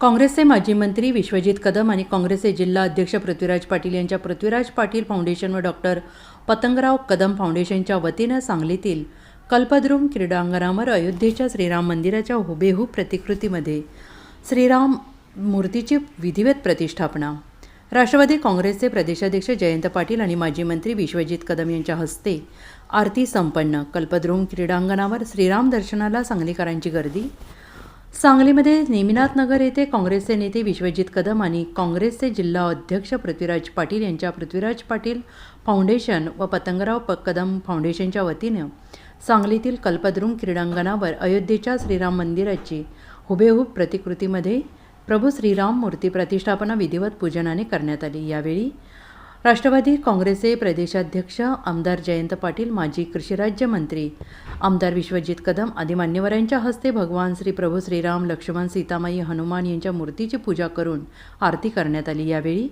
काँग्रेसचे माजी मंत्री विश्वजित कदम आणि काँग्रेसचे जिल्हा अध्यक्ष पृथ्वीराज पाटील यांच्या पृथ्वीराज पाटील फाउंडेशन व डॉक्टर पतंगराव कदम फाउंडेशनच्या वतीनं सांगलीतील कल्पद्रुम क्रीडांगणावर अयोध्येच्या श्रीराम मंदिराच्या हुबेहूब प्रतिकृतीमध्ये श्रीराम मूर्तीची विधिवत प्रतिष्ठापना. राष्ट्रवादी काँग्रेसचे प्रदेशाध्यक्ष जयंत पाटील आणि माजी मंत्री विश्वजित कदम यांच्या हस्ते आरती संपन्न. कल्पद्रुम क्रीडांगणावर श्रीराम दर्शनाला सांगलीकरांची गर्दी सांगलीमध्ये नेमिनाथ नगर येथे काँग्रेसचे नेते विश्वजित कदम आणि काँग्रेसचे जिल्हा अध्यक्ष पृथ्वीराज पाटील यांच्या पृथ्वीराज पाटील फाउंडेशन व पतंगराव प कदम फाउंडेशनच्या वतीनं सांगलीतील कल्पद्रुम क्रीडांगणावर अयोध्येच्या श्रीराम मंदिराची हुबेहूब प्रतिकृतीमध्ये प्रभू श्रीराम मूर्ती प्रतिष्ठापना विधिवत पूजनाने करण्यात आली. यावेळी राष्ट्रवादी काँग्रेसचे प्रदेशाध्यक्ष आमदार जयंत पाटील माजी कृषी राज्यमंत्री आमदार विश्वजित कदम आदी मान्यवरांच्या हस्ते भगवान श्री प्रभू श्रीराम लक्ष्मण सीतामाई हनुमान यांच्या मूर्तीची पूजा करून आरती करण्यात आली. यावेळी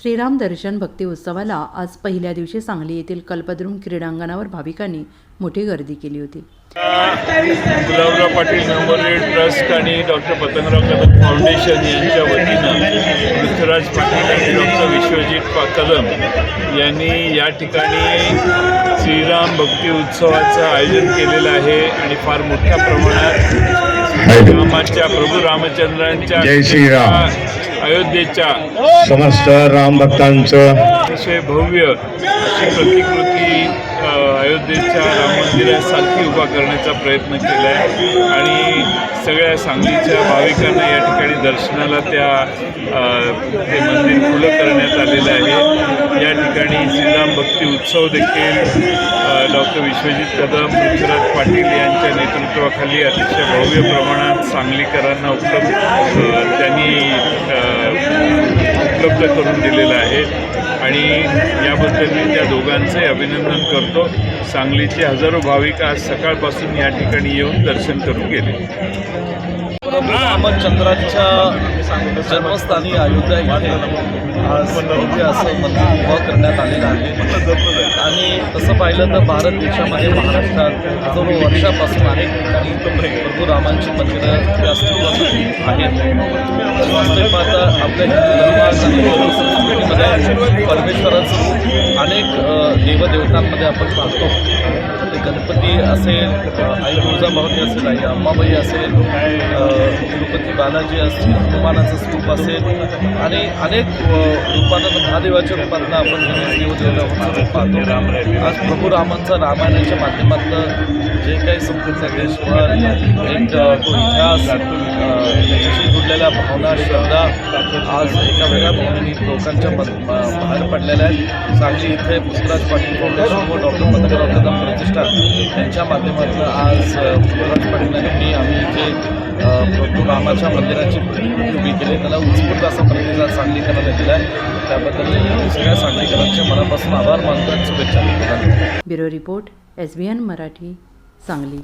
श्रीराम दर्शन भक्ती उत्सवाला आज पहिल्या दिवशी सांगली येथील कल्पद्रुम क्रीडांगणावर भाविकांनी मोठी गर्दी केली होती. गुलाबराव पाटील मेमोरियल ट्रस्ट आणि डॉक्टर पतंगराव कदम फाउंडेशन यांच्या वतीनं पृथ्वीराज पाटील आणि डॉक्टर विश्वजित कदम यांनी या ठिकाणी श्रीराम भक्ती उत्सवाचं आयोजन केलेलं आहे आणि फार मोठ्या प्रमाणात रामाच्या प्रभू रामचंद्रांच्या जय श्रीराम. अयोध्येच्या समस्त राम भक्तांचं अतिशय भव्य अशी प्रतिकृती अयोध्येच्या राम मंदिरासारखी उभा करण्याचा प्रयत्न केला आहे आणि सगळ्या सांगलीच्या भाविकांना या ठिकाणी दर्शनाला त्या हे ते मंदिर खुलं करण्यात आलेलं आहे. या ठिकाणी श्रीराम भक्ती उत्सव देखील डॉक्टर विश्वजित कदम पृथ्वीराज पाटील यांच्या नेतृत्वाखाली अतिशय भव्य प्रमाणात सांगलीकरांना उपलब्ध त्यांनी उपलब्ध करून दिलेलं आहे. आणि याबद्दल मी त्या दोघांचे अभिनंदन करतो. सांगलीचे हजारो भाविक आज सकाळपासून या ठिकाणी येऊन दर्शन करून गेले. प्रभू रामचंद्राच्या जन्मस्थानी अयोध्या इथे आज भव्य असं मंदिर उभं करण्यात आलेलं आहे. आणि तसं पाहिलं तर भारत देशामध्ये महाराष्ट्रात हजारो वर्षापासून अनेक ठिकाणी प्रभू रामांची मंदिरं अस्तित्वात आहेत. पाहता आपल्या हिंदू धर्मात परमेश्वराचं अनेक देवदेवतांमध्ये आपण पाहतो. ते गणपती असेल आई तुळजाभवानी असेल आई अंबाबाई असेल तिरुपती बालाजी असतील हनुमानाचं स्वरूप असेल आणि अनेक अ, रूपानं महादेवाच्या रूपातनं आपण गणेश देवदेवतांचं उत्सव पाहतो. आज प्रभू रामांचा रामायणाच्या माध्यमातनं जे काही संपूर्ण देशभर एक तो इतिहास त्याच्याशी जुडलेल्या भावना श्रद्धा आज एका वेगळ्या भावनेने लोकांच्या बाहेर पडलेल्या आहेत. सांगली इथे पुष्पराज पाटील फाउंडेशन व डॉक्टर पत्रकार कदम प्रतिष्ठान यांच्या माध्यमातून आज पुष्पराज पाटील यांनी आम्ही इथे प्रभू रामाच्या मंदिराची उभी केली. त्याला उत्स्फूर्त असा प्रतिसाद सांगलीकरांना दिला आहे त्याबद्दल सगळ्या सांगलीकरांचे मनापासून आभार मानतात शुभेच्छा bureau report S B N Marathi Sangli.